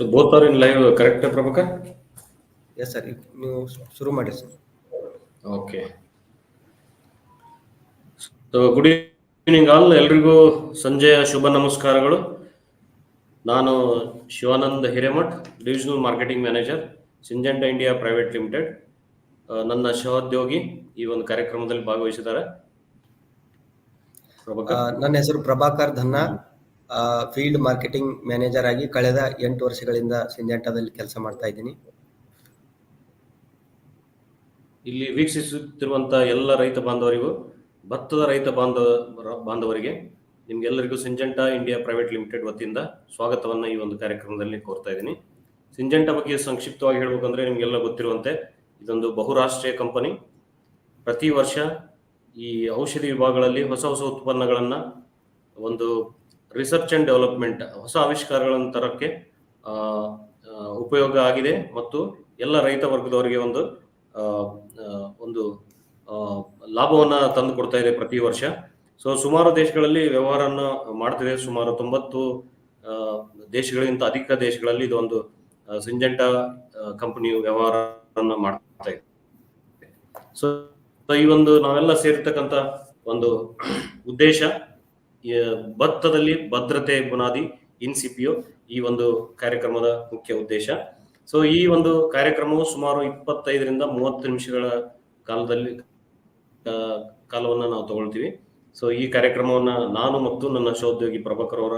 So both are in live correct Prabhakar yes sir ನೀವು ಶುರು ಮಾಡಿ sir okay so good evening all ಎಲ್ರಿಗೂ ಸಂಜೆಯ ಶುಭ ನಮಸ್ಕಾರಗಳು. ನಾನು Shivanand Hiremath divisional marketing manager Syngenta India private limited ನನ್ನ ಸಹೋದ್ಯೋಗಿ ಈ ಒಂದು ಕಾರ್ಯಕ್ರಮದಲ್ಲಿ ಭಾಗವಹಿಸಿದ್ದಾರೆ. ನನ್ನ ಹೆಸರು Prabhakar Dhanna. Field marketing manager ಆಗಿ ಕಳೆದ ಎಂಟು ವರ್ಷಗಳಿಂದ ಸಿಂಜೆಂಟಾದಲ್ಲಿ ಕೆಲಸ ಮಾಡ್ತಾ ಇದ್ದೀನಿ. ಇಲ್ಲಿ ವೀಕ್ಷಿಸುತ್ತಿರುವಂತಹ ಎಲ್ಲ ರೈತ ಬಾಂಧವರಿಗೂ, ಭತ್ತದ ರೈತ ಬಾಂಧವ, ಬಾಂಧವರಿಗೆ ನಿಮ್ಗೆಲ್ಲರಿಗೂ ಸಿಂಜೆಂಟಾ ಇಂಡಿಯಾ ಪ್ರೈವೇಟ್ ಲಿಮಿಟೆಡ್ ವತಿಯಿಂದ ಸ್ವಾಗತವನ್ನ ಈ ಒಂದು ಕಾರ್ಯಕ್ರಮದಲ್ಲಿ ಕೋರ್ತಾ ಇದ್ದೀನಿ. ಸಿಂಜೆಂಟಾ ಬಗ್ಗೆ ಸಂಕ್ಷಿಪ್ತವಾಗಿ ಹೇಳಬೇಕಂದ್ರೆ ನಿಮ್ಗೆಲ್ಲ ಗೊತ್ತಿರುವಂತೆ ಇದೊಂದು ಬಹುರಾಷ್ಟ್ರೀಯ ಕಂಪನಿ. ಪ್ರತಿ ವರ್ಷ ಈ ಔಷಧಿ ವಿಭಾಗಗಳಲ್ಲಿ ಹೊಸ ಹೊಸ ಉತ್ಪನ್ನಗಳನ್ನ ಒಂದು ರಿಸರ್ಚ್ ಅಂಡ್ ಡೆವಲಪ್ಮೆಂಟ್ ಹೊಸ ಆವಿಷ್ಕಾರಗಳನ್ನು ತರಕ್ಕೆ ಉಪಯೋಗ ಆಗಿದೆ ಮತ್ತು ಎಲ್ಲ ರೈತ ವರ್ಗದವರಿಗೆ ಒಂದು ಒಂದು ಲಾಭವನ್ನು ತಂದು ಕೊಡ್ತಾ ಇದೆ ಪ್ರತಿ ವರ್ಷ. ಸೊ ಸುಮಾರು ದೇಶಗಳಲ್ಲಿ ವ್ಯವಹಾರವನ್ನು ಮಾಡ್ತಿದೆ. ಸುಮಾರು ತೊಂಬತ್ತು ದೇಶಗಳಿಗಿಂತ ಅಧಿಕ ದೇಶಗಳಲ್ಲಿ ಇದೊಂದು ಸಿಂಜೆಂಟಾ ಕಂಪನಿಯು ವ್ಯವಹಾರವನ್ನು ಮಾಡ್ತಾ ಇದೆ. ಸೊ ಈ ಒಂದು ನಾವೆಲ್ಲ ಸೇರಿರ್ತಕ್ಕಂಥ ಒಂದು ಉದ್ದೇಶ ಭತ್ತದಲ್ಲಿ ಭದ್ರತೆ ಬುನಾದಿ ಇನ್ಸಿಪಿಯೋ ಈ ಒಂದು ಕಾರ್ಯಕ್ರಮದ ಮುಖ್ಯ ಉದ್ದೇಶ. ಸೊ ಈ ಒಂದು ಕಾರ್ಯಕ್ರಮವು ಸುಮಾರು ಇಪ್ಪತ್ತೈದರಿಂದ ಮೂವತ್ತು ನಿಮಿಷಗಳ ಕಾಲದಲ್ಲಿ ಕಾಲವನ್ನು ನಾವು ತಗೊಳ್ತೀವಿ. ಸೊ ಈ ಕಾರ್ಯಕ್ರಮವನ್ನ ನಾನು ಮತ್ತು ನನ್ನ ಸಹೋದ್ಯೋಗಿ ಪ್ರಭಾಕರ್ ಅವರ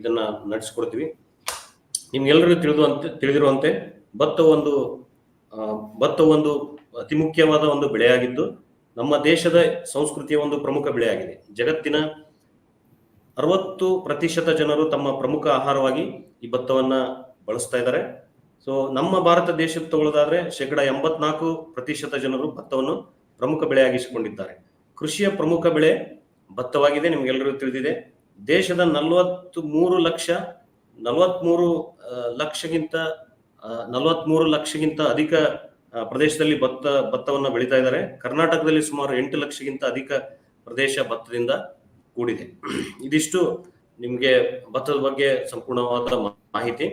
ಇದನ್ನ ನಡೆಸ್ಕೊಡ್ತೀವಿ. ನಿಮ್ಗೆಲ್ಲರಿಗೂ ತಿಳಿದುವಂತೆ, ತಿಳಿದಿರುವಂತೆ ಭತ್ತ ಒಂದು ಭತ್ತ ಒಂದು ಅತಿ ಮುಖ್ಯವಾದ ಒಂದು ಬೆಳೆಯಾಗಿದ್ದು ನಮ್ಮ ದೇಶದ ಸಂಸ್ಕೃತಿಯ ಒಂದು ಪ್ರಮುಖ ಬೆಳೆಯಾಗಿದೆ. ಜಗತ್ತಿನ ಅರವತ್ತು ಪ್ರತಿಶತ ಜನರು ತಮ್ಮ ಪ್ರಮುಖ ಆಹಾರವಾಗಿ ಈ ಭತ್ತವನ್ನು ಬಳಸ್ತಾ ಇದ್ದಾರೆ. ಸೊ ನಮ್ಮ ಭಾರತ ದೇಶ ತಗೊಳ್ಳೋದಾದ್ರೆ ಶೇಕಡ ಎಂಬತ್ನಾಲ್ಕು ಪ್ರತಿಶತ ಜನರು ಭತ್ತವನ್ನು ಪ್ರಮುಖ ಬೆಳೆಯಾಗಿಸಿಕೊಂಡಿದ್ದಾರೆ ಕೃಷಿಯ ಪ್ರಮುಖ ಬೆಳೆ ಭತ್ತವಾಗಿದೆ ನಿಮ್ಗೆಲ್ಲರಿಗೂ ತಿಳಿದಿದೆ. ದೇಶದ ನಲವತ್ತು ಮೂರು ಲಕ್ಷ, ನಲವತ್ಮೂರು ಲಕ್ಷಗಿಂತ ನಲವತ್ಮೂರು ಲಕ್ಷಗಿಂತ ಅಧಿಕ ಪ್ರದೇಶದಲ್ಲಿ ಭತ್ತ, ಭತ್ತವನ್ನು ಬೆಳೀತಾ ಇದ್ದಾರೆ. ಕರ್ನಾಟಕದಲ್ಲಿ ಸುಮಾರು ಎಂಟು ಲಕ್ಷಗಿಂತ ಅಧಿಕ ಪ್ರದೇಶ ಭತ್ತದಿಂದ ಕೂಡಿದೆ. ಇದಿಷ್ಟು ನಿಮ್ಗೆ ಭತ್ತದ ಬಗ್ಗೆ ಸಂಪೂರ್ಣವಾದ ಮಾಹಿತಿ.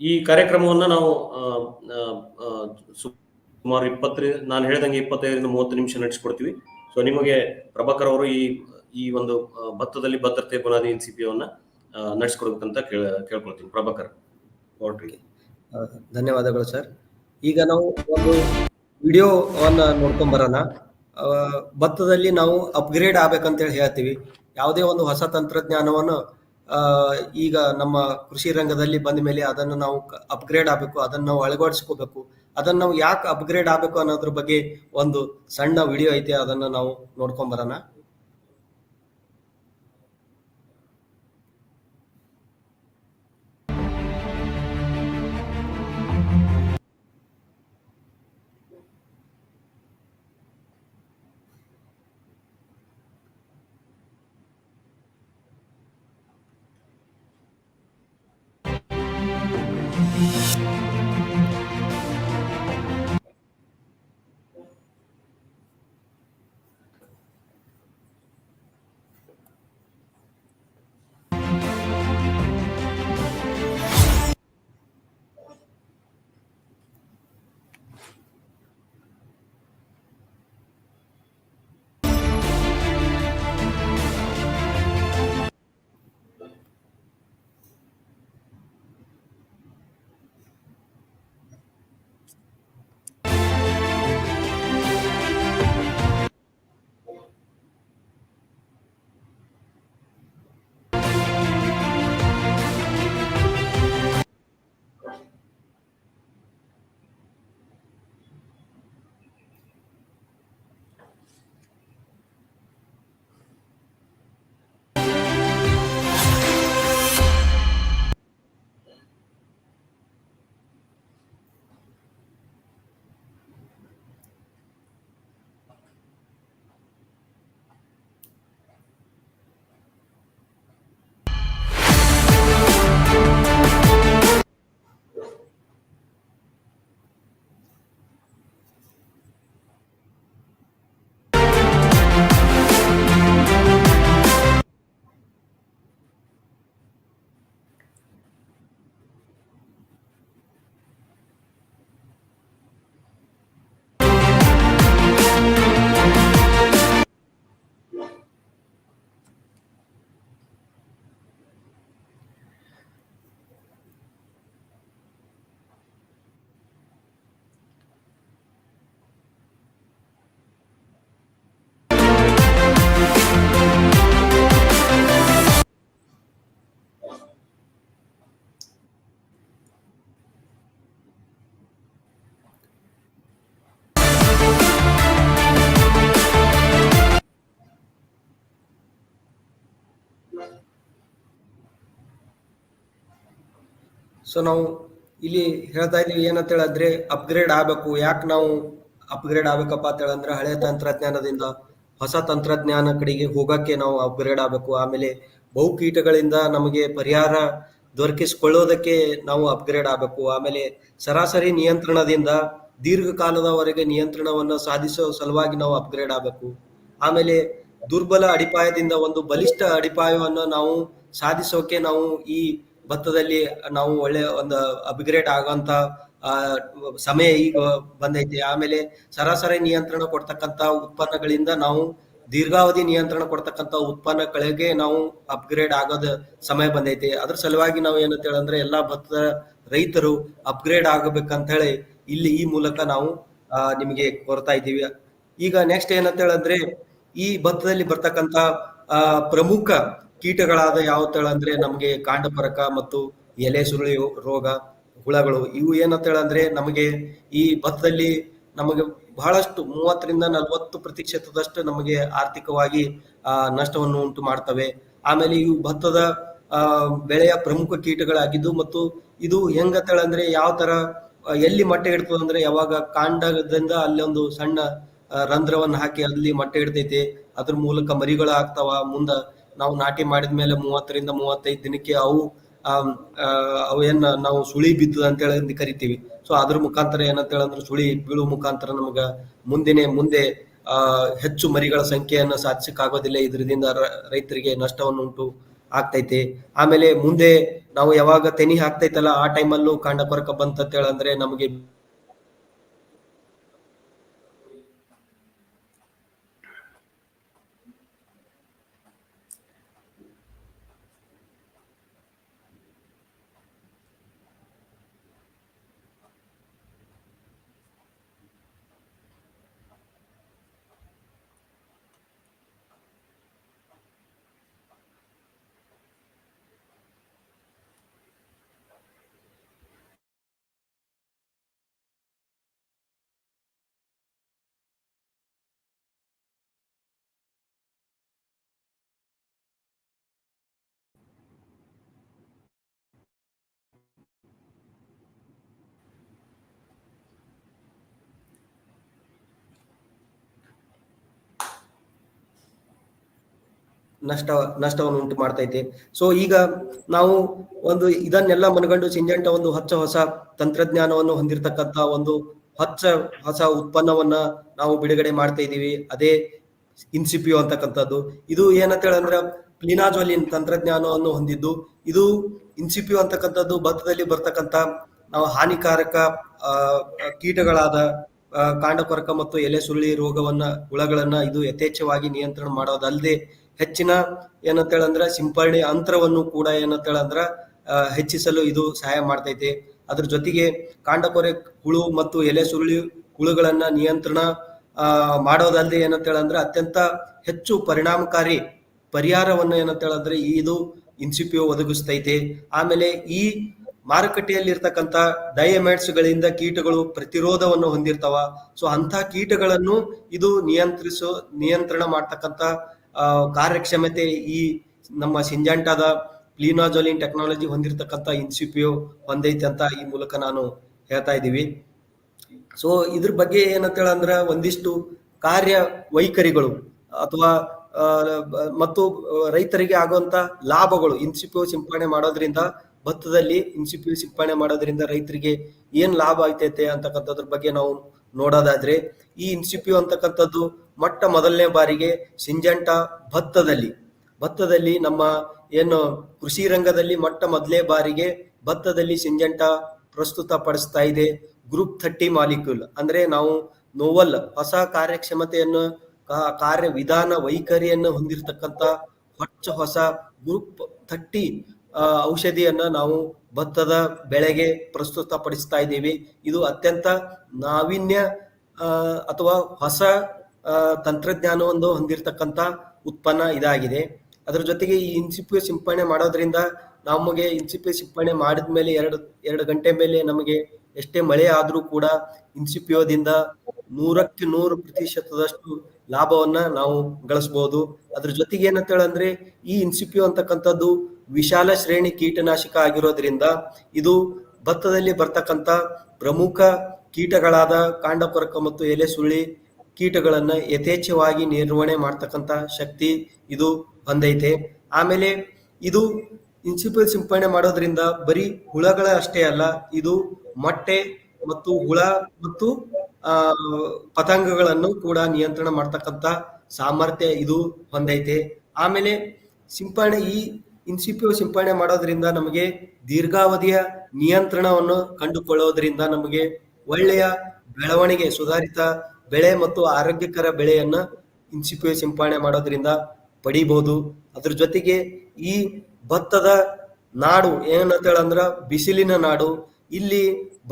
ಈ ಕಾರ್ಯಕ್ರಮವನ್ನ ನಾವು ಸುಮಾರು ಇಪ್ಪತ್ತರಿಂದ, ನಾನು ಹೇಳ್ದಂಗೆ ಇಪ್ಪತ್ತೈದರಿಂದ ಮೂವತ್ತು ನಿಮಿಷ ನಡೆಸ್ಕೊಡ್ತೀವಿ. ಸೊ ನಿಮಗೆ ಪ್ರಭಾಕರ್ ಅವರು ಈ ಈ ಒಂದು ಭತ್ತದಲ್ಲಿ ಭದ್ರತೆ ಬುನಾದಿ ಇನ್ಸಿಪಿಯವನ್ನ ನಡೆಸ್ಕೊಡ್ಬೇಕಂತ ಕೇಳ, ಕೇಳ್ಕೊಳ್ತೀನಿ. ಪ್ರಭಾಕರ್ ಧನ್ಯವಾದಗಳು ಸರ್. ಈಗ ನಾವು ಒಂದು ವಿಡಿಯೋವನ್ನ ನೋಡ್ಕೊಂಡ್ ಬರೋಣ. ಭತ್ತದಲ್ಲಿ ನಾವು ಅಪ್ಗ್ರೇಡ್ ಆಗ್ಬೇಕಂತೇಳಿ ಹೇಳ್ತೀವಿ. ಯಾವುದೇ ಒಂದು ಹೊಸ ತಂತ್ರಜ್ಞಾನವನ್ನು ಈಗ ನಮ್ಮ ಕೃಷಿ ರಂಗದಲ್ಲಿ ಬಂದ ಮೇಲೆ ಅದನ್ನು ನಾವು ಅಪ್ಗ್ರೇಡ್ ಆಗಬೇಕು, ಅದನ್ನು ನಾವು ಅಳವಡಿಸ್ಕೋಬೇಕು. ಅದನ್ನು ನಾವು ಯಾಕೆ ಅಪ್ಗ್ರೇಡ್ ಆಗಬೇಕು ಅನ್ನೋದ್ರ ಬಗ್ಗೆ ಒಂದು ಸಣ್ಣ ವಿಡಿಯೋ ಐತೆ, ಅದನ್ನು ನಾವು ನೋಡ್ಕೊಂಡ್ ಸೊ ನಾವು ಇಲ್ಲಿ ಹೇಳ್ತಾ ಇದೀವಿ ಏನಂತ ಹೇಳಿದ್ರೆ ಅಪ್ಗ್ರೇಡ್ ಆಗಬೇಕು. ಯಾಕೆ ನಾವು ಅಪ್ಗ್ರೇಡ್ ಆಗ್ಬೇಕಪ್ಪ ಅಂತ ಹೇಳಂದ್ರೆ ಹಳೆ ತಂತ್ರಜ್ಞಾನದಿಂದ ಹೊಸ ತಂತ್ರಜ್ಞಾನ ಕಡೆಗೆ ಹೋಗಕ್ಕೆ ನಾವು ಅಪ್ಗ್ರೇಡ್ ಆಗಬೇಕು. ಆಮೇಲೆ ಬಹು ಕೀಟಗಳಿಂದ ನಮಗೆ ಪರಿಹಾರ ದೊರಕಿಸಿಕೊಳ್ಳೋದಕ್ಕೆ ನಾವು ಅಪ್ಗ್ರೇಡ್ ಆಗಬೇಕು. ಆಮೇಲೆ ಸರಾಸರಿ ನಿಯಂತ್ರಣದಿಂದ ದೀರ್ಘಕಾಲದವರೆಗೆ ನಿಯಂತ್ರಣವನ್ನು ಸಾಧಿಸೋ ಸಲುವಾಗಿ ನಾವು ಅಪ್ಗ್ರೇಡ್ ಆಗಬೇಕು. ಆಮೇಲೆ ದುರ್ಬಲ ಅಡಿಪಾಯದಿಂದ ಒಂದು ಬಲಿಷ್ಠ ಅಡಿಪಾಯವನ್ನು ನಾವು ಸಾಧಿಸೋಕೆ ನಾವು ಈ ಭತ್ತದಲ್ಲಿ ನಾವು ಒಳ್ಳೆ ಒಂದು ಅಪ್ಗ್ರೇಡ್ ಆಗುವಂತ ಸಮಯ ಈಗ ಬಂದೈತಿ. ಆಮೇಲೆ ಸರಾಸರಿ ನಿಯಂತ್ರಣ ಕೊಡ್ತಕ್ಕಂತ ಉತ್ಪನ್ನಗಳಿಂದ ನಾವು ದೀರ್ಘಾವಧಿ ನಿಯಂತ್ರಣ ಕೊಡ್ತಕ್ಕಂತ ಉತ್ಪನ್ನಗಳಿಗೆ ನಾವು ಅಪ್ಗ್ರೇಡ್ ಆಗೋದ ಸಮಯ ಬಂದೈತಿ. ಅದ್ರ ಸಲುವಾಗಿ ನಾವು ಏನಂತ ಹೇಳಂದ್ರೆ ಎಲ್ಲಾ ಭತ್ತದ ರೈತರು ಅಪ್ಗ್ರೇಡ್ ಆಗಬೇಕಂತ ಹೇಳಿ ಇಲ್ಲಿ ಈ ಮೂಲಕ ನಾವು ನಿಮಗೆ ಕೊರತಾ ಇದ್ದೀವಿ. ಈಗ ನೆಕ್ಸ್ಟ್ ಏನಂತ ಹೇಳಂದ್ರೆ ಈ ಭತ್ತದಲ್ಲಿ ಬರ್ತಕ್ಕಂತ ಪ್ರಮುಖ ಕೀಟಗಳಾದ ಯಾವ ಅಂದ್ರೆ ನಮಗೆ ಕಾಂಡಪರಕ ಮತ್ತು ಎಲೆ ಸುರುಳಿ ರೋಗ, ಹುಳಗಳು, ಇವು ಏನಂತ ಹೇಳಂದ್ರೆ ನಮಗೆ ಈ ಭತ್ತದಲ್ಲಿ ನಮಗೆ ಬಹಳಷ್ಟು ಮೂವತ್ತರಿಂದ ನಲವತ್ತು ಪ್ರತಿಶತದಷ್ಟು ನಮಗೆ ಆರ್ಥಿಕವಾಗಿ ನಷ್ಟವನ್ನು ಉಂಟು ಮಾಡ್ತವೆ. ಆಮೇಲೆ ಇವು ಭತ್ತದ ಬೆಳೆಯ ಪ್ರಮುಖ ಕೀಟಗಳಾಗಿದ್ದು ಮತ್ತು ಇದು ಹೆಂಗಂತ ಹೇಳಂದ್ರೆ ಯಾವ ತರ ಎಲ್ಲಿ ಮೊಟ್ಟೆ ಇಡ್ತದೆ ಅಂದ್ರೆ ಯಾವಾಗ ಕಾಂಡದಿಂದ ಅಲ್ಲಿ ಒಂದು ಸಣ್ಣ ರಂಧ್ರವನ್ನು ಹಾಕಿ ಅಲ್ಲಿ ಮೊಟ್ಟೆ ಇಡ್ತೈತೆ. ಅದ್ರ ಮೂಲಕ ಮರಿಗಳು ಆಗ್ತಾವ, ಮುಂದ ನಾವು ನಾಟಿ ಮಾಡಿದ ಮೇಲೆ ಮೂವತ್ತರಿಂದ ಮೂವತ್ತೈದು ದಿನಕ್ಕೆ ಅವು ಅವು ಏನ್ ನಾವು ಸುಳಿ ಬಿದ್ದದ ಅಂತ ಹೇಳಿ ಕರಿತೀವಿ. ಸೊ ಅದ್ರ ಮುಖಾಂತರ ಏನಂತ ಹೇಳಂದ್ರೆ ಸುಳಿ ಬೀಳುವ ಮುಖಾಂತರ ನಮಗ ಮುಂದಿನ, ಮುಂದೆ ಹೆಚ್ಚು ಮರಿಗಳ ಸಂಖ್ಯೆಯನ್ನು ಸಾಧಿಸಕ್ ಆಗೋದಿಲ್ಲ ಇದರಿಂದ ರೈತರಿಗೆ ನಷ್ಟವನ್ನು ಉಂಟು ಆಗ್ತೈತಿ. ಆಮೇಲೆ ಮುಂದೆ ನಾವು ಯಾವಾಗ ತೆನಿ ಹಾಕ್ತೈತಲ್ಲ, ಆ ಟೈಮಲ್ಲೂ ಕಾಂಡ ಕೊರಕ ಬಂತ ಹೇಳಂದ್ರೆ ನಮಗೆ ನಷ್ಟ, ನಷ್ಟವನ್ನು ಉಂಟು ಮಾಡ್ತೈತೆ. ಸೊ ಈಗ ನಾವು ಒಂದು ಇದನ್ನೆಲ್ಲ ಮನಗಂಡು ಸಿಂಜೆಂಟ ಒಂದು ಹಚ್ಚ ಹೊಸ ತಂತ್ರಜ್ಞಾನವನ್ನು ಹೊಂದಿರತಕ್ಕಂತ ಒಂದು ಹಚ್ಚ ಹೊಸ ಉತ್ಪನ್ನವನ್ನ ನಾವು ಬಿಡುಗಡೆ ಮಾಡ್ತಾ ಇದೀವಿ ಅದೇ ಇನ್ಸಿಪಿಯೋ ಅಂತಕ್ಕಂಥದ್ದು. ಇದು ಏನಂತ ಹೇಳಂದ್ರೆ ಪ್ಲಿನಾಜೋಲಿನ್ ತಂತ್ರಜ್ಞಾನವನ್ನು ಹೊಂದಿದ್ದು. ಇದು ಇನ್ಸಿಪಿಯೋ ಅಂತಕ್ಕಂಥದ್ದು ಭತ್ತದಲ್ಲಿ ಬರ್ತಕ್ಕಂತ ನಾವು ಹಾನಿಕಾರಕ ಕೀಟಗಳಾದ ಕಾಂಡಕೊರಕ ಮತ್ತು ಎಲೆ ಸುರುಳಿ ರೋಗವನ್ನ, ಹುಳಗಳನ್ನ ಇದು ಯಥೇಚ್ಛವಾಗಿ ನಿಯಂತ್ರಣ ಮಾಡೋದಲ್ಲದೆ ಹೆಚ್ಚಿನ ಏನಂತ ಹೇಳಂದ್ರ ಸಿಂಪರಣೆ ಅಂತರವನ್ನು ಕೂಡ ಏನಂತ ಹೇಳಂದ್ರ ಹೆಚ್ಚಿಸಲು ಇದು ಸಹಾಯ ಮಾಡ್ತೈತೆ. ಅದ್ರ ಜೊತೆಗೆ ಕಾಂಡಕೊರೆ ಹುಳು ಮತ್ತು ಎಲೆ ಸುರುಳಿ ಹುಳುಗಳನ್ನ ನಿಯಂತ್ರಣ ಮಾಡೋದಲ್ಲದೆ ಏನಂತ ಹೇಳಂದ್ರ ಅತ್ಯಂತ ಹೆಚ್ಚು ಪರಿಣಾಮಕಾರಿ ಪರಿಹಾರವನ್ನು ಏನಂತ ಹೇಳಂದ್ರೆ ಇದು ಇನ್ಸಿಪಿಯೋ ಒದಗಿಸ್ತೈತೆ. ಆಮೇಲೆ ಈ ಮಾರುಕಟ್ಟೆಯಲ್ಲಿ ಇರ್ತಕ್ಕಂಥ ಡಯಮೈಟ್ಸ್ ಗಳಿಂದ ಕೀಟಗಳು ಪ್ರತಿರೋಧವನ್ನು ಹೊಂದಿರ್ತಾವ. ಸೊ ಅಂತ ಕೀಟಗಳನ್ನು ಇದು ನಿಯಂತ್ರಿಸೋ ನಿಯಂತ್ರಣ ಮಾಡ್ತಕ್ಕಂತ ಆ, ಕಾರ್ಯಕ್ಷಮತೆ ಈ ನಮ್ಮ ಸಿಂಜಾಂಟಾದ ಪ್ಲೀನಾಜೋಲಿನ್ ಟೆಕ್ನಾಲಜಿ ಹೊಂದಿರತಕ್ಕಂತ ಇನ್ಸಿಪಿಯೋ ಹೊಂದೈತೆ ಅಂತ ಈ ಮೂಲಕ ನಾನು ಹೇಳ್ತಾ ಇದ್ದೀವಿ. ಸೊ ಇದ್ರ ಬಗ್ಗೆ ಏನಂತ ಹೇಳಂದ್ರೆ ಒಂದಿಷ್ಟು ಕಾರ್ಯ ವೈಖರಿಗಳು ಅಥವಾ ಮತ್ತು ರೈತರಿಗೆ ಆಗುವಂತ ಲಾಭಗಳು ಇನ್ಸಿಪಿಯೋ ಸಿಂಪಡಣೆ ಮಾಡೋದ್ರಿಂದ, ಭತ್ತದಲ್ಲಿ ಇನ್ಸಿಪಿಯೋ ಸಿಂಪಡಣೆ ಮಾಡೋದ್ರಿಂದ ರೈತರಿಗೆ ಏನ್ ಲಾಭ ಐತೈತೆ ಅಂತಕ್ಕಂಥದ್ರ ಬಗ್ಗೆ ನಾವು ನೋಡೋದಾದ್ರೆ ಈ ಇನ್ಸಿಪಿ ಅಂತಕ್ಕಂಥದ್ದು ಮೊಟ್ಟ ಮೊದಲನೇ ಬಾರಿಗೆ ಸಿಂಜಂಟ ಭತ್ತದಲ್ಲಿ. ಭತ್ತದಲ್ಲಿ ನಮ್ಮ ಏನು ಕೃಷಿ ರಂಗದಲ್ಲಿ ಮೊಟ್ಟ ಮೊದಲನೇ ಬಾರಿಗೆ ಭತ್ತದಲ್ಲಿ ಸಿಂಜಂಟ ಪ್ರಸ್ತುತ ಪಡಿಸ್ತಾ ಇದೆ. ಗ್ರೂಪ್ ಥರ್ಟಿ ಮಾಲಿಕ್ಯೂಲ್ ಅಂದ್ರೆ ನಾವು ನೋವಲ್ ಹೊಸ ಕಾರ್ಯಕ್ಷಮತೆಯನ್ನು ಕಾರ್ಯ ವಿಧಾನ ವೈಖರಿಯನ್ನು ಹೊಂದಿರತಕ್ಕಂತ ಹೊಚ್ಚ ಹೊಸ ಗ್ರೂಪ್ ಥರ್ಟಿ ಔಷಧಿಯನ್ನ ನಾವು ಭತ್ತದ ಬೆಳೆಗೆ ಪ್ರಸ್ತುತಪಡಿಸ್ತಾ ಇದ್ದೀವಿ. ಇದು ಅತ್ಯಂತ ನಾವೀನ್ಯ ಅಥವಾ ಹೊಸ ತಂತ್ರಜ್ಞಾನವನ್ನು ಹೊಂದಿರತಕ್ಕಂತ ಉತ್ಪನ್ನ ಇದಾಗಿದೆ. ಅದರ ಜೊತೆಗೆ ಈ ಇನ್ಸಿಪಿ ಸಿಂಪಡಣೆ ಮಾಡೋದ್ರಿಂದ ನಮಗೆ ಇನ್ಸಿಪಿ ಸಿಂಪಡಣೆ ಮಾಡಿದ ಮೇಲೆ ಎರಡು ಎರಡು ಗಂಟೆ ಮೇಲೆ ನಮಗೆ ಎಷ್ಟೇ ಮಳೆ ಆದರೂ ಕೂಡ ಇನ್ಸಿಪಿಯೋದಿಂದ ನೂರಕ್ಕೆ ನೂರು ಪ್ರತಿಶತದಷ್ಟು ಲಾಭವನ್ನ ನಾವು ಗಳಿಸಬಹುದು ಅದ್ರ ಜೊತೆಗೆ ಏನಂತ ಹೇಳಂದ್ರೆ ಈ ಇನ್ಸಿಪಿಯೋ ಅಂತಕ್ಕಂಥದ್ದು ವಿಶಾಲ ಶ್ರೇಣಿ ಕೀಟನಾಶಕ ಆಗಿರೋದ್ರಿಂದ ಇದು ಭತ್ತದಲ್ಲಿ ಬರ್ತಕ್ಕಂತ ಪ್ರಮುಖ ಕೀಟಗಳಾದ ಕಾಂಡಕೊರಕ ಮತ್ತು ಎಲೆ ಸುಳ್ಳಿ ಕೀಟಗಳನ್ನು ಯಥೇಚ್ಛವಾಗಿ ನಿರ್ವಹಣೆ ಮಾಡ್ತಕ್ಕಂಥ ಶಕ್ತಿ ಇದು ಹೊಂದೈತೆ. ಆಮೇಲೆ ಇದು ಇನ್ಸಿಪಲ್ ಸಿಂಪಡಣೆ ಮಾಡೋದ್ರಿಂದ ಬರೀ ಹುಳಗಳ ಅಷ್ಟೇ ಅಲ್ಲ, ಇದು ಮೊಟ್ಟೆ ಮತ್ತು ಹುಳ ಮತ್ತು ಪತಂಗಗಳನ್ನು ಕೂಡ ನಿಯಂತ್ರಣ ಮಾಡ್ತಕ್ಕಂಥ ಸಾಮರ್ಥ್ಯ ಇದು ಹೊಂದೈತೆ. ಆಮೇಲೆ ಸಿಂಪಡಣೆ ಈ ಇನ್ಸಿಪಿಯೋ ಸಿಂಪಡಣೆ ಮಾಡೋದ್ರಿಂದ ನಮಗೆ ದೀರ್ಘಾವಧಿಯ ನಿಯಂತ್ರಣವನ್ನು ಕಂಡುಕೊಳ್ಳೋದ್ರಿಂದ ನಮಗೆ ಒಳ್ಳೆಯ ಬೆಳವಣಿಗೆ, ಸುಧಾರಿತ ಬೆಳೆ ಮತ್ತು ಆರೋಗ್ಯಕರ ಬೆಳೆಯನ್ನ ಇನ್ಸಿಪಿಯೋ ಸಿಂಪಡಣೆ ಮಾಡೋದ್ರಿಂದ ಪಡಿಬಹುದು ಅದ್ರ ಜೊತೆಗೆ ಈ ಭತ್ತದ ನಾಡು ಏನಂತೇಳಂದ್ರ ಬಿಸಿಲಿನ ನಾಡು, ಇಲ್ಲಿ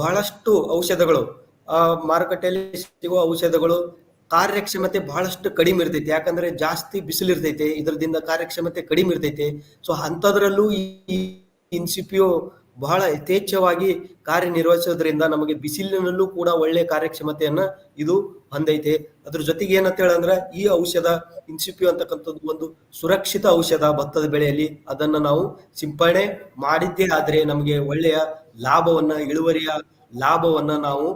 ಬಹಳಷ್ಟು ಔಷಧಗಳು, ಆ ಮಾರುಕಟ್ಟೆಯಲ್ಲಿ ಸಿಗುವ ಔಷಧಗಳು ಕಾರ್ಯಕ್ಷಮತೆ ಬಹಳಷ್ಟು ಕಡಿಮೆ ಇರ್ತೈತಿ. ಯಾಕಂದ್ರೆ ಜಾಸ್ತಿ ಬಿಸಿಲು ಇರ್ತೈತಿ, ಇದರದಿಂದ ಕಾರ್ಯಕ್ಷಮತೆ ಕಡಿಮೆ ಇರ್ತೈತೆ. ಸೊ ಅಂಥದ್ರಲ್ಲೂ ಈ ಇನ್ಸಿಪಿಯೋ ಬಹಳ ಯಥೇಚ್ಛವಾಗಿ ಕಾರ್ಯನಿರ್ವಹಿಸೋದ್ರಿಂದ ನಮಗೆ ಬಿಸಿಲಿನಲ್ಲೂ ಕೂಡ ಒಳ್ಳೆ ಕಾರ್ಯಕ್ಷಮತೆಯನ್ನ ಇದು ಹೊಂದೈತೆ. ಅದ್ರ ಜೊತೆಗೆ ಏನಂತ ಹೇಳಂದ್ರ, ಈ ಔಷಧ ಇನ್ಸಿಪಿಯೋ ಅಂತಕ್ಕಂಥದ್ದು ಒಂದು ಸುರಕ್ಷಿತ ಔಷಧ ಭತ್ತದ ಬೆಳೆಯಲ್ಲಿ. ಅದನ್ನ ನಾವು ಸಿಂಪಡಣೆ ಮಾಡಿದ್ದೇ ಆದ್ರೆ ನಮಗೆ ಒಳ್ಳೆಯ ಲಾಭವನ್ನ, ಇಳುವರಿಯ ಲಾಭವನ್ನ ನಾವು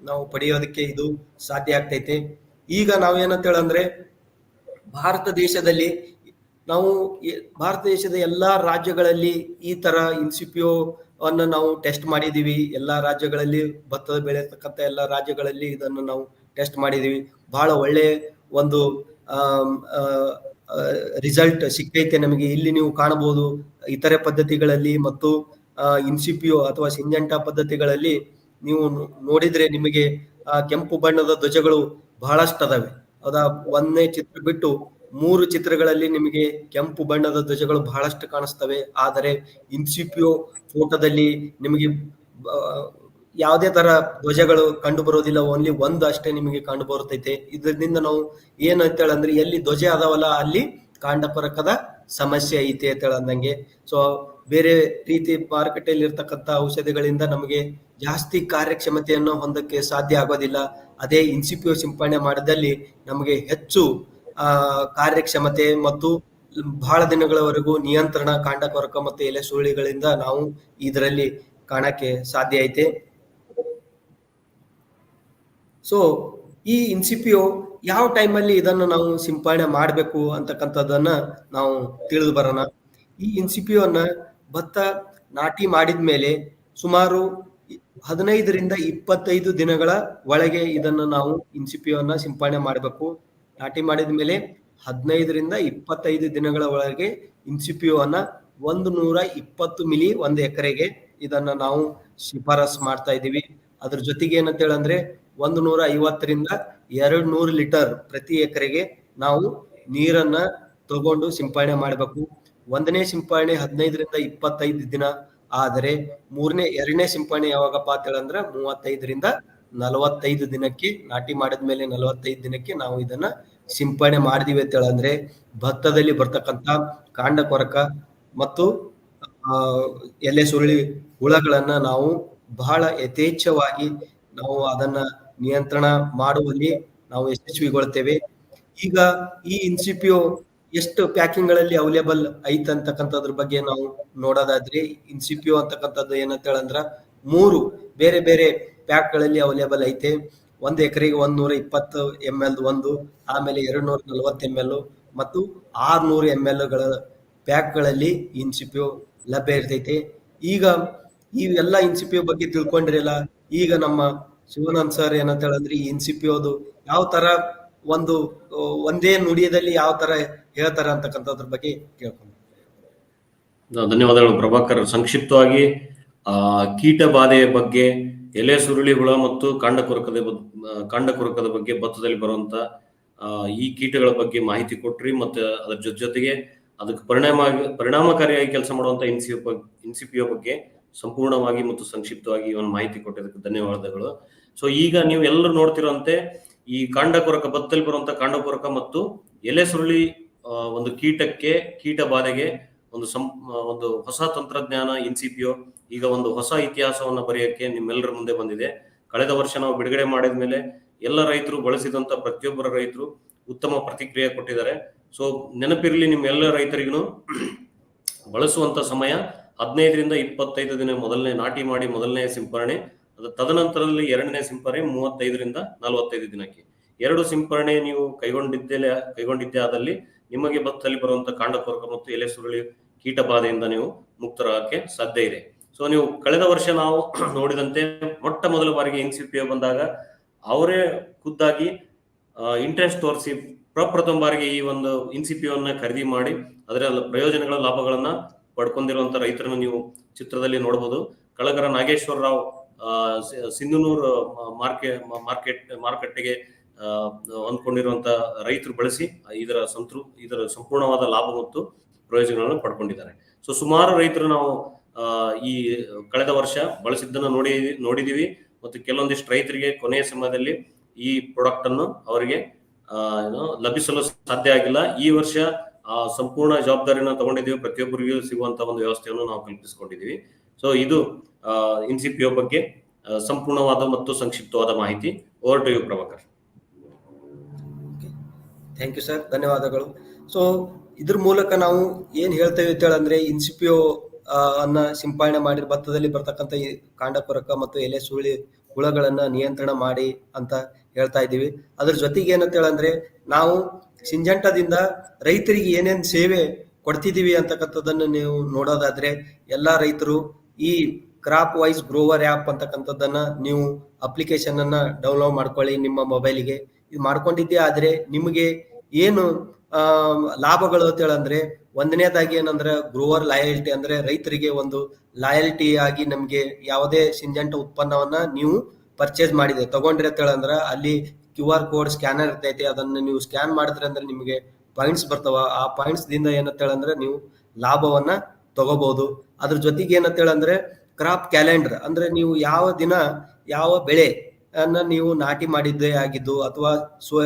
ನಾವು ಪಡೆಯೋದಕ್ಕೆ ಇದು ಸಾಧ್ಯ ಆಗ್ತೈತೆ. ಈಗ ನಾವೇನಂತ ಹೇಳಂದ್ರೆ ಭಾರತ ದೇಶದಲ್ಲಿ ನಾವು ಭಾರತ ದೇಶದ ಎಲ್ಲಾ ರಾಜ್ಯಗಳಲ್ಲಿ ಈ ತರ ಇನ್ಸಿಪಿಯೋ ಅನ್ನು ನಾವು ಟೆಸ್ಟ್ ಮಾಡಿದೀವಿ. ಎಲ್ಲಾ ರಾಜ್ಯಗಳಲ್ಲಿ ಭತ್ತದ ಬೆಳೆಯತಕ್ಕಂಥ ಎಲ್ಲಾ ರಾಜ್ಯಗಳಲ್ಲಿ ಇದನ್ನು ನಾವು ಟೆಸ್ಟ್ ಮಾಡಿದೀವಿ. ಬಹಳ ಒಳ್ಳೆ ಒಂದು ರಿಸಲ್ಟ್ ಸಿಕ್ಕೈತೆ ನಮಗೆ. ಇಲ್ಲಿ ನೀವು ಕಾಣಬಹುದು ಇತರೆ ಪದ್ಧತಿಗಳಲ್ಲಿ ಮತ್ತು ಇನ್ಸಿಪಿಯೋ ಅಥವಾ ಸಿಂಜೆಂಟಾ ಪದ್ಧತಿಗಳಲ್ಲಿ ನೀವು ನೋಡಿದ್ರೆ ನಿಮಗೆ ಕೆಂಪು ಬಣ್ಣದ ಧ್ವಜಗಳು ಬಹಳಷ್ಟು ಅದಾವೆ. ಅದ ಒಂದನೇ ಚಿತ್ರ ಬಿಟ್ಟು ಮೂರು ಚಿತ್ರಗಳಲ್ಲಿ ನಿಮಗೆ ಕೆಂಪು ಬಣ್ಣದ ಧ್ವಜಗಳು ಬಹಳಷ್ಟು ಕಾಣಿಸ್ತವೆ. ಆದರೆ ಇನ್ಸಿಪಿಯೋ ಫೋಟೋದಲ್ಲಿ ನಿಮಗೆ ಯಾವುದೇ ತರ ಧ್ವಜಗಳು ಕಂಡು ಬರೋದಿಲ್ಲ. ಓನ್ಲಿ ಒಂದು ಅಷ್ಟೇ ನಿಮಗೆ ಕಂಡು ಬರುತ್ತೈತೆ ಇದರಿಂದ ನಾವು ಏನ್ ಅಂತೇಳಿ ಅಂದ್ರೆ ಎಲ್ಲಿ ಧ್ವಜ ಅದಾವಲ್ಲ ಅಲ್ಲಿ ಕಾಂಡ ಕೊರಕದ ಸಮಸ್ಯೆ ಐತೆ ಅಂತೇಳಂದಂಗೆ ಸೊ ಬೇರೆ ರೀತಿ ಮಾರುಕಟ್ಟೆಯಲ್ಲಿ ಇರ್ತಕ್ಕಂಥ ಔಷಧಿಗಳಿಂದ ನಮಗೆ ಜಾಸ್ತಿ ಕಾರ್ಯಕ್ಷಮತೆಯನ್ನು ಹೊಂದಕ್ಕೆ ಸಾಧ್ಯ ಆಗೋದಿಲ್ಲ. ಅದೇ ಇನ್ಸಿಪಿಯೋ ಸಿಂಪಡಣೆ ಮಾಡಿದಲ್ಲಿ ನಮಗೆ ಹೆಚ್ಚು ಕಾರ್ಯಕ್ಷಮತೆ ಮತ್ತು ಬಹಳ ದಿನಗಳವರೆಗೂ ನಿಯಂತ್ರಣ ಕಾಂಡ ಕೊರಕ ಮತ್ತು ಎಲೆ ಸುರುಳಿಗಳಿಂದ ನಾವು ಇದರಲ್ಲಿ ಕಾಣಕ್ಕೆ ಸಾಧ್ಯ ಐತೆ. ಸೊ ಈ ಇನ್ಸಿಪಿಯೋ ಯಾವ ಟೈಮಲ್ಲಿ ಇದನ್ನು ನಾವು ಸಿಂಪಡಣೆ ಮಾಡಬೇಕು ಅಂತಕ್ಕಂಥದ್ದನ್ನ ನಾವು ತಿಳಿದು ಬರೋಣ. ಈ ಇನ್ಸಿಪಿಯೋನ ಭತ್ತ ನಾಟಿ ಮಾಡಿದ ಮೇಲೆ ಸುಮಾರು ಹದಿನೈದರಿಂದ ಇಪ್ಪತ್ತೈದು ದಿನಗಳ ಒಳಗೆ ಇದನ್ನು ನಾವು ಇನ್ಸಿಪಿಯೋನ ಸಿಂಪಡಣೆ ಮಾಡಬೇಕು. ನಾಟಿ ಮಾಡಿದ ಮೇಲೆ ಹದಿನೈದರಿಂದ ಇಪ್ಪತ್ತೈದು ದಿನಗಳ ಒಳಗೆ ಇನ್ಸಿಪಿಯೋನ ಒಂದು ನೂರ ಇಪ್ಪತ್ತು ಮಿಲಿ ಒಂದು ಎಕರೆಗೆ ಇದನ್ನ ನಾವು ಶಿಫಾರಸ್ ಮಾಡ್ತಾ ಇದ್ದೀವಿ. ಅದ್ರ ಜೊತೆಗೆ ಏನಂತ ಹೇಳಂದ್ರೆ ಒಂದು ನೂರ ಐವತ್ತರಿಂದ ಎರಡು ನೂರು ಲೀಟರ್ ಪ್ರತಿ ಎಕರೆಗೆ ನಾವು ನೀರನ್ನ ತಗೊಂಡು ಸಿಂಪಡಣೆ ಮಾಡಬೇಕು. ಒಂದನೇ ಸಿಂಪಡಣೆ ಹದಿನೈದರಿಂದ ಇಪ್ಪತ್ತೈದು ದಿನ ಆದರೆ ಮೂರನೇ, ಎರಡನೇ ಸಿಂಪಡಣೆ ಯಾವಾಗಪ್ಪ ಅಂತ ಹೇಳಂದ್ರ ಮೂವತ್ತೈದರಿಂದ ನಲವತ್ತೈದು ದಿನಕ್ಕೆ, ನಾಟಿ ಮಾಡಿದ ಮೇಲೆ ನಲವತ್ತೈದು ದಿನಕ್ಕೆ ನಾವು ಇದನ್ನ ಸಿಂಪಡಣೆ ಮಾಡಿದೀವಿ ಅಂತ ಹೇಳಂದ್ರೆ ಭತ್ತದಲ್ಲಿ ಬರ್ತಕ್ಕಂತ ಕಾಂಡ ಕೊರಕ ಮತ್ತು ಎಲೆ ಸುರುಳಿ ಹುಳಗಳನ್ನ ನಾವು ಬಹಳ ಯಥೇಚ್ಛವಾಗಿ ನಾವು ಅದನ್ನ ನಿಯಂತ್ರಣ ಮಾಡುವಲ್ಲಿ ನಾವು ಯಶಸ್ವಿಗೊಳ್ತೇವೆ. ಈಗ ಈ ಇನ್ಸಿಪಿಯೋ ಎಷ್ಟು ಪ್ಯಾಕಿಂಗ್ಗಳಲ್ಲಿ ಅವೈಲೇಬಲ್ ಐತ್ ಅಂತಕ್ಕಂಥದ್ರ ಬಗ್ಗೆ ನಾವು ನೋಡೋದಾದ್ರೆ ಇನ್ಸಿಪಿಯೋ ಅಂತಕ್ಕಂಥದ್ದು ಏನಂತ ಹೇಳಂದ್ರ ಮೂರು ಬೇರೆ ಬೇರೆ ಪ್ಯಾಕ್ಗಳಲ್ಲಿ ಅವೈಲೇಬಲ್ ಐತೆ. ಒಂದು ಎಕರೆಗೆ ಒಂದ್ ನೂರ ಇಪ್ಪತ್ತು ಎಂ ಎಲ್ ಒಂದು, ಆಮೇಲೆ ಎರಡ್ ನೂರ ನಲ್ವತ್ತು ಎಂ ಎಲ್ ಮತ್ತು ಆರ್ನೂರು ಎಂ ಎಲ್ಗಳ ಪ್ಯಾಕ್ಗಳಲ್ಲಿ ಇನ್ಸಿಪಿಯೋ ಲಭ್ಯ ಇರ್ತೈತೆ. ಈಗ ಈ ಎಲ್ಲ ಇನ್ಸಿಪಿಯೋ ಬಗ್ಗೆ ತಿಳ್ಕೊಂಡಿರಲ್ಲ, ಈಗ ನಮ್ಮ ಶಿವನಂದ್ ಸರ್ ಏನಂತ ಹೇಳಿದ್ರೆ ಈ ಇನ್ಸಿಪಿಯೋದು ಯಾವ ತರ ಒಂದು, ಒಂದೇ ನುಡಿಯದಲ್ಲಿ ಯಾವ ತರ ಹೇಳ್ತಾರ ಅಂತಕ್ಕಂಥದ್ರ ಬಗ್ಗೆ ಕೇಳ್ಕೊಂಡು. ಧನ್ಯವಾದಗಳು ಪ್ರಭಾಕರ್. ಸಂಕ್ಷಿಪ್ತವಾಗಿ, ಆ ಕೀಟ ಬಾಧೆಯ ಬಗ್ಗೆ, ಎಲೆ ಸುರುಳಿ, ಹುಳ ಮತ್ತು ಕಾಂಡ ಕೊರಕದ ಕಾಂಡ ಕೊರಕದ ಬಗ್ಗೆ ಭತ್ತದಲ್ಲಿ ಬರುವಂತ ಈ ಕೀಟಗಳ ಬಗ್ಗೆ ಮಾಹಿತಿ ಕೊಟ್ರಿ ಮತ್ತೆ ಅದರ ಜೊತೆ ಜೊತೆಗೆ ಅದಕ್ಕೆ ಪರಿಣಾಮ, ಪರಿಣಾಮಕಾರಿಯಾಗಿ ಕೆಲಸ ಮಾಡುವಂತ ಇನ್ಸಿಪೋ ಇನ್ಸಿಪಿಯೋ ಬಗ್ಗೆ ಸಂಪೂರ್ಣವಾಗಿ ಮತ್ತು ಸಂಕ್ಷಿಪ್ತವಾಗಿ ಒಂದು ಮಾಹಿತಿ ಕೊಟ್ಟಿದ್ದಕ್ಕೆ ಧನ್ಯವಾದಗಳು. ಸೊ ಈಗ ನೀವು ಎಲ್ಲರೂ ನೋಡ್ತಿರೋಂತೆ ಈ ಕಾಂಡ ಕೊರಕ, ಭತ್ತದಲ್ಲಿ ಬರುವಂತ ಕಾಂಡ ಕೊರಕ ಮತ್ತು ಎಲೆ ಸುರುಳಿ ಒಂದು ಕೀಟಕ್ಕೆ, ಕೀಟ ಬಾಧೆಗೆ ಒಂದು ಸಂ ಒಂದು ಹೊಸ ತಂತ್ರಜ್ಞಾನ ಇನ್ಸಿಪಿಯೋ ಈಗ ಒಂದು ಹೊಸ ಇತಿಹಾಸವನ್ನು ಬರೆಯೋಕ್ಕೆ ನಿಮ್ಮೆಲ್ಲರ ಮುಂದೆ ಬಂದಿದೆ. ಕಳೆದ ವರ್ಷ ನಾವು ಬಿಡುಗಡೆ ಮಾಡಿದ ಮೇಲೆ ಎಲ್ಲ ರೈತರು ಬಳಸಿದಂತ ಪ್ರತಿಯೊಬ್ಬರ ರೈತರು ಉತ್ತಮ ಪ್ರತಿಕ್ರಿಯೆ ಕೊಟ್ಟಿದ್ದಾರೆ. ಸೊ ನೆನಪಿರಲಿ ನಿಮ್ಮೆಲ್ಲ ರೈತರಿಗೂ ಬಳಸುವಂತ ಸಮಯ ಹದಿನೈದರಿಂದ ಇಪ್ಪತ್ತೈದು ದಿನ ಮೊದಲನೇ ನಾಟಿ ಮಾಡಿ ಮೊದಲನೇ ಸಿಂಪರಣೆ, ಅದು ತದನಂತರದಲ್ಲಿ ಎರಡನೇ ಸಿಂಪರಣೆ ಮೂವತ್ತೈದರಿಂದ ನಲವತ್ತೈದು ದಿನಕ್ಕೆ. ಎರಡು ಸಿಂಪರಣೆ ನೀವು ಕೈಗೊಂಡಿದ್ದೇ ಕೈಗೊಂಡಿದ್ದೇ ಆದಲ್ಲಿ ನಿಮಗೆ ಭತ್ತದಲ್ಲಿ ಬರುವಂತ ಕಾಂಡಕೊರಕ ಮತ್ತು ಎಲೆ ಸುರುಳಿ ಕೀಟ ಬಾಧೆಯಿಂದ ನೀವು ಮುಕ್ತರಾಗಕ್ಕೆ ಸಾಧ್ಯ ಇದೆ. ಸೊ ನೀವು ಕಳೆದ ವರ್ಷ ನಾವು ನೋಡಿದಂತೆ ಮೊಟ್ಟ ಮೊದಲ ಬಾರಿಗೆ ಎನ್ ಸಿ ಬಂದಾಗ ಅವರೇ ಖುದ್ದಾಗಿ ಇಂಟ್ರೆಸ್ಟ್ ತೋರಿಸಿ ಪ್ರಪ್ರಥಮ ಬಾರಿಗೆ ಈ ಒಂದು ಇನ್ಸಿಪಿಯನ್ನ ಖರೀದಿ ಮಾಡಿ ಅದರ ಪ್ರಯೋಜನಗಳ ಲಾಭಗಳನ್ನ ಪಡ್ಕೊಂಡಿರುವಂತ ರೈತರನ್ನು ನೀವು ಚಿತ್ರದಲ್ಲಿ ನೋಡಬಹುದು. ಕಳಗರ ನಾಗೇಶ್ವರ ರಾವ್ ಸಿಂಧನೂರ್ ಸಿ- ಮಾರ್ಕೆ, ಮಾರ್ಕೆಟ್, ಮಾರುಕಟ್ಟೆಗೆ ಹೊಂದ್ಕೊಂಡಿರುವಂತ ರೈತರು ಬಳಸಿ ಇದರ ಸಂತೃ, ಇದರ ಸಂಪೂರ್ಣವಾದ ಲಾಭ ಮತ್ತು ಪ್ರಯೋಜನಗಳನ್ನು ಪಡ್ಕೊಂಡಿದ್ದಾರೆ. ಸೊ ಸುಮಾರು ರೈತರು ನಾವು ಈ ಕಳೆದ ವರ್ಷ ಬಳಸಿದ್ದನ್ನು ನೋಡಿ, ನೋಡಿದೀವಿ ಮತ್ತು ಕೆಲವೊಂದಿಷ್ಟು ರೈತರಿಗೆ ಕೊನೆಯ ಸಮಯದಲ್ಲಿ ಈ ಪ್ರಾಡಕ್ಟ್ ಅನ್ನು ಅವರಿಗೆ ಏನು, ಲಭಿಸಲು ಸಾಧ್ಯ ಆಗಿಲ್ಲ. ಈ ವರ್ಷ ಸಂಪೂರ್ಣ ಜವಾಬ್ದಾರಿಯನ್ನು ತಗೊಂಡಿದ್ದೀವಿ. ಪ್ರತಿಯೊಬ್ಬರಿಗೂ ಸಿಗುವಂತ ಒಂದು ವ್ಯವಸ್ಥೆಯನ್ನು ನಾವು ಕಲ್ಪಿಸಿಕೊಂಡಿದ್ದೀವಿ. ಸೊ ಇದು ಇನ್ಸಿಪಿಒ ಬಗ್ಗೆ ಸಂಪೂರ್ಣವಾದ ಮತ್ತು ಸಂಕ್ಷಿಪ್ತವಾದ ಮಾಹಿತಿ. Over to you Prabhakar thank you sir ಧನ್ಯವಾದಗಳು. ಸೊ ಇದ್ರ ಮೂಲಕ ನಾವು ಏನ್ ಹೇಳ್ತೇವೆ ಅಂತ ಹೇಳಂದ್ರೆ ಇನ್ಸಿಪಿಯೋ ಅನ್ನ ಸಿಂಪಾಯಣೆ ಮಾಡಿ, ಭತ್ತದಲ್ಲಿ ಬರ್ತಕ್ಕಂಥ ಈ ಕಾಂಡ ಕೊರಕ ಮತ್ತು ಎಲೆ ಸುಳಿ ಹುಳಗಳನ್ನ ನಿಯಂತ್ರಣ ಮಾಡಿ ಅಂತ ಹೇಳ್ತಾ ಇದ್ದೀವಿ. ಅದ್ರ ಜೊತೆಗೆ ಏನಂತ ಹೇಳಂದ್ರೆ ನಾವು ಸಿಂಜಂಟದಿಂದ ರೈತರಿಗೆ ಏನೇನ್ ಸೇವೆ ಕೊಡ್ತಿದೀವಿ ಅಂತಕ್ಕಂಥದ್ದನ್ನು ನೀವು ನೋಡೋದಾದ್ರೆ, ಎಲ್ಲಾ ರೈತರು ಈ ಕ್ರಾಪ್ ವೈಸ್ ಗ್ರೋವರ್ ಆ್ಯಪ್ ಅಂತಕ್ಕಂಥದ್ದನ್ನ ನೀವು ಅಪ್ಲಿಕೇಶನ್ ಅನ್ನ ಡೌನ್ಲೋಡ್ ಮಾಡ್ಕೊಳ್ಳಿ ನಿಮ್ಮ ಮೊಬೈಲಿಗೆ ಇದು ಮಾಡ್ಕೊಂಡಿದ್ದೇ ಆದ್ರೆ ನಿಮಗೆ ಏನು ಲಾಭಗಳು ಅಂತ ಹೇಳಂದ್ರೆ ಒಂದನೇದಾಗಿ ಏನಂದ್ರೆ ಗ್ರೋವರ್ ಲಾಯಲ್ಟಿ ಅಂದ್ರೆ ರೈತರಿಗೆ ಒಂದು ಲಾಯಲ್ಟಿ ಆಗಿ ನಮ್ಗೆ ಯಾವುದೇ ಸಿಂಜಂಟ ಉತ್ಪನ್ನವನ್ನ ನೀವು ಪರ್ಚೇಸ್ ಮಾಡಿದೆ. ತಗೊಂಡ್ರಿ ಅಂತ ಹೇಳಂದ್ರ ಅಲ್ಲಿ ಕ್ಯೂ ಆರ್ ಕೋಡ್ ಸ್ಕ್ಯಾನರ್ ಇರ್ತೈತಿ, ಅದನ್ನ ನೀವು ಸ್ಕ್ಯಾನ್ ಮಾಡಿದ್ರೆ ಅಂದ್ರೆ ನಿಮಗೆ ಪಾಯಿಂಟ್ಸ್ ಬರ್ತಾವ. ಆ ಪಾಯಿಂಟ್ಸ್ ದಿಂದ ಏನಂತ ಹೇಳಂದ್ರೆ ನೀವು ಲಾಭವನ್ನ ತಗೋಬಹುದು ಅದ್ರ ಜೊತೆಗೆ ಏನಂತ ಹೇಳಂದ್ರೆ ಕ್ರಾಪ್ ಕ್ಯಾಲೆಂಡರ್ ಅಂದ್ರೆ ನೀವು ಯಾವ ದಿನ, ಯಾವ ಬೆಳೆ ಅನ್ನ ನೀವು ನಾಟಿ ಮಾಡಿದ್ದೇ ಆಗಿದ್ದು ಅಥವಾ ಸ್ವ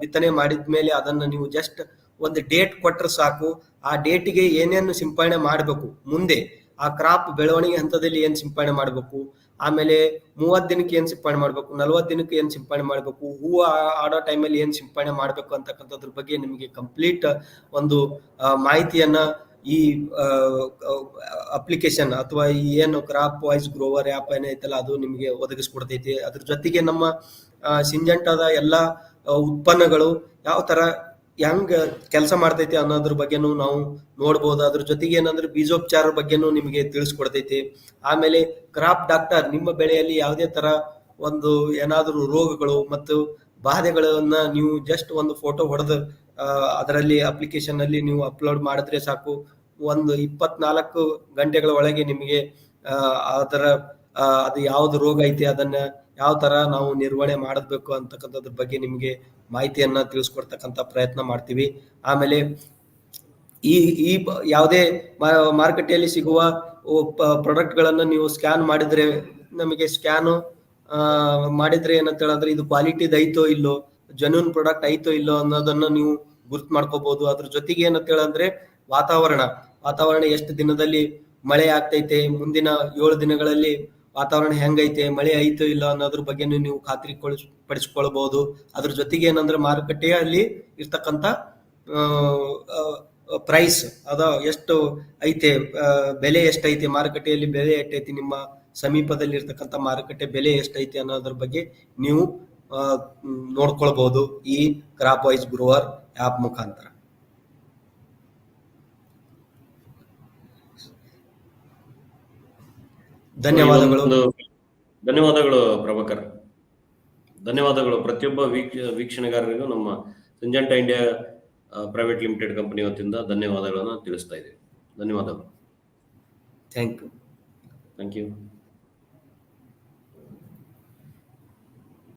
ಬಿತ್ತನೆ ಮಾಡಿದ ಮೇಲೆ ಅದನ್ನ ನೀವು ಜಸ್ಟ್ ಒಂದು ಡೇಟ್ ಕೊಟ್ಟರೆ ಸಾಕು. ಆ ಡೇಟಿಗೆ ಏನೇನು ಸಿಂಪಡಣೆ ಮಾಡಬೇಕು? ಮುಂದೆ ಆ ಕ್ರಾಪ್ ಬೆಳವಣಿಗೆ ಹಂತದಲ್ಲಿ ಏನು ಸಿಂಪಡಣೆ ಮಾಡಬೇಕು? ಆಮೇಲೆ ಮೂವತ್ತು ದಿನಕ್ಕೆ ಏನು ಸಿಂಪಡಣೆ ಮಾಡಬೇಕು? ನಲ್ವತ್ತು ದಿನಕ್ಕೆ ಏನು ಸಿಂಪಡಣೆ ಮಾಡಬೇಕು? ಹೂವು ಆಡೋ ಟೈಮಲ್ಲಿ ಏನು ಸಿಂಪಡಣೆ ಮಾಡಬೇಕು ಅಂತಕ್ಕಂಥದ್ರ ಬಗ್ಗೆ ನಿಮಗೆ ಕಂಪ್ಲೀಟ್ ಒಂದು ಮಾಹಿತಿಯನ್ನ ಈ ಅಪ್ಲಿಕೇಶನ್ ಅಥವಾ ಈ ಏನು ಕ್ರಾಪ್ ವಾಯ್ಸ್ ಗ್ರೋವರ್ ಆ್ಯಪ್ ಏನೈತಲ್ಲ ಅದು ನಿಮಗೆ ಒದಗಿಸ್ಕೊಡ್ತೈತಿ. ಅದ್ರ ಜೊತೆಗೆ ನಮ್ಮ ಸಿಂಜೆಂಟಾದ ಸಿಂಜಂಟದ ಎಲ್ಲ ಉತ್ಪನ್ನಗಳು ಯಾವ ಥರ ಹೆಂಗ್ ಕೆಲಸ ಮಾಡ್ತೈತಿ ಅನ್ನೋದ್ರ ಬಗ್ಗೆನೂ ನಾವು ನೋಡ್ಬೋದು. ಅದ್ರ ಜೊತೆಗೆ ಏನಂದ್ರೆ ಬೀಜೋಪಚಾರ ಬಗ್ಗೆನೂ ನಿಮಗೆ ತಿಳಿಸ್ಕೊಡ್ತೈತಿ. ಆಮೇಲೆ ಕ್ರಾಪ್ ಡಾಕ್ಟರ್ ನಿಮ್ಮ ಬೆಳೆಯಲ್ಲಿ ಯಾವುದೇ ತರ ಒಂದು ಏನಾದರೂ ರೋಗಗಳು ಮತ್ತು ಬಾಧೆಗಳನ್ನ ನೀವು ಜಸ್ಟ್ ಒಂದು ಫೋಟೋ ಹೊಡೆದು ಅದರಲ್ಲಿ ಅಪ್ಲಿಕೇಶನ್ ಅಲ್ಲಿ ನೀವು ಅಪ್ಲೋಡ್ ಮಾಡಿದ್ರೆ ಸಾಕು. ಒಂದು ಇಪ್ಪತ್ನಾಲ್ಕು ಗಂಟೆಗಳ ಒಳಗೆ ನಿಮಗೆ ಅದರ ಅದು ಯಾವ್ದು ರೋಗ ಐತಿ ಅದನ್ನ ಯಾವ ತರ ನಾವು ನಿರ್ವಹಣೆ ಮಾಡಬೇಕು ಅಂತಕ್ಕಂಥದ್ರ ಬಗ್ಗೆ ನಿಮಗೆ ಮಾಹಿತಿಯನ್ನ ತಿಳಿಸ್ಕೊಡ್ತಕ್ಕಂಥ ಪ್ರಯತ್ನ ಮಾಡ್ತೀವಿ. ಆಮೇಲೆ ಈ ಈ ಯಾವುದೇ ಮಾರುಕಟ್ಟೆಯಲ್ಲಿ ಸಿಗುವ ಪ್ರಾಡಕ್ಟ್ ಗಳನ್ನ ನೀವು ಸ್ಕ್ಯಾನ್ ಮಾಡಿದ್ರೆ ನಮಗೆ ಸ್ಕ್ಯಾನು ಮಾಡಿದ್ರೆ ಏನಂತ ಹೇಳಿದ್ರೆ ಇದು ಕ್ವಾಲಿಟಿದೈತೋ ಇಲ್ಲೋ ಜೆನ್ಯೂನ್ ಪ್ರಾಡಕ್ಟ್ ಐತೋ ಇಲ್ಲೋ ಅನ್ನೋದನ್ನ ನೀವು ಗುರುತು ಮಾಡ್ಕೋಬಹುದು ಅದ್ರ ಜೊತೆಗೆ ಏನಂತ ಹೇಳಂದ್ರೆ ವಾತಾವರಣ. ವಾತಾವರಣ ಎಷ್ಟು ದಿನದಲ್ಲಿ ಮಳೆ ಆಗ್ತೈತೆ, ಮುಂದಿನ ಏಳು ದಿನಗಳಲ್ಲಿ ವಾತಾವರಣ ಹೆಂಗೈತೆ, ಮಳೆ ಐತೋ ಇಲ್ಲ ಅನ್ನೋದ್ರ ಬಗ್ಗೆ ನೀವು ಖಾತ್ರಿ ಪಡಿಸ್ಕೊಳ್ಬಹುದು ಅದ್ರ ಜೊತೆಗೆ ಏನಂದ್ರೆ ಮಾರುಕಟ್ಟೆಯಲ್ಲಿ ಇರ್ತಕ್ಕಂಥ ಪ್ರೈಸ್ ಅದ ಎಷ್ಟು ಐತೆ ಬೆಲೆ ಎಷ್ಟೈತೆ, ಮಾರುಕಟ್ಟೆಯಲ್ಲಿ ಬೆಲೆ ಎಷ್ಟೈತಿ, ನಿಮ್ಮ ಸಮೀಪದಲ್ಲಿ ಇರ್ತಕ್ಕಂಥ ಮಾರುಕಟ್ಟೆ ಬೆಲೆ ಎಷ್ಟೈತಿ ಅನ್ನೋದ್ರ ಬಗ್ಗೆ ನೀವು ನೋಡ್ಕೊಳ್ಬಹುದು ಈ ಕ್ರಾಪ್ ವೈಸ್ ಗ್ರೋವರ್ ಆಪ್ ಮುಖಾಂತರ. ಧನ್ಯವಾದಗಳು. ಧನ್ಯವಾದಗಳು ಪ್ರಭಾಕರ್. ಧನ್ಯವಾದಗಳು ಪ್ರತಿಯೊಬ್ಬ ವೀಕ್ಷ ವೀಕ್ಷಣೆಗಾರರಿಗೂ ನಮ್ಮ Syngenta India private limited company ವತಿಯಿಂದ ಧನ್ಯವಾದಗಳನ್ನು ತಿಳಿಸ್ತಾ ಇದ್ದೀವಿ. ಧನ್ಯವಾದಗಳು. Thank you thank you